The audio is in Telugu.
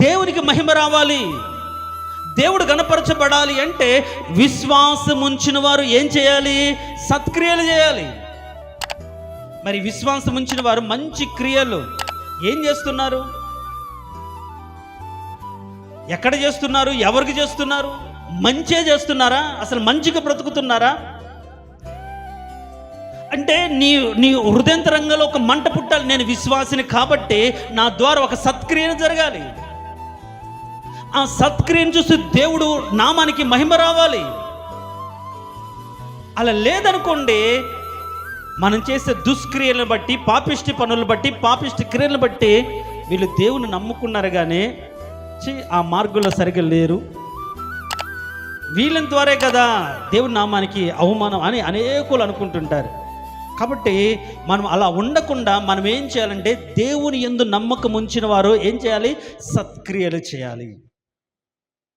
దేవునికి మహిమ రావాలి. దేవుడు గణపరచబడాలి అంటే విశ్వాసం ఉంచిన వారు ఏం చేయాలి? సత్క్రియలు చేయాలి. మరి విశ్వాసం ఉంచిన వారు మంచి క్రియలు ఏం చేస్తున్నారు? ఎక్కడ చేస్తున్నారు? ఎవరికి చేస్తున్నారు? మంచే చేస్తున్నారా? అసలు మంచిగా బ్రతుకుతున్నారా? అంటే నీ నీ హృదయంతరంగంలో ఒక మంట పుట్టాలి. నేను విశ్వాసిని కాబట్టి నా ద్వారా ఒక సత్క్రియను జరగాలి. ఆ సత్క్రియను చూసి దేవుడు నామానికి మహిమ రావాలి. అలా లేదనుకోండి మనం చేసే దుష్క్రియలను బట్టి పాపిష్టి పనులను బట్టి పాపిష్టి క్రియలను బట్టి వీళ్ళు దేవుని నమ్ముకున్నారు కానీ ఆ మార్గంలో సరిగ్గా లేరు. వీళ్ళ ద్వారే కదా దేవుని నామానికి అవమానం అని అనేకులు అనుకుంటుంటారు. కాబట్టి మనం అలా ఉండకుండా మనం ఏం చేయాలంటే దేవుని ఎందు నమ్మకం ఉంచిన వారు ఏం చేయాలి? సత్క్రియలు చేయాలి.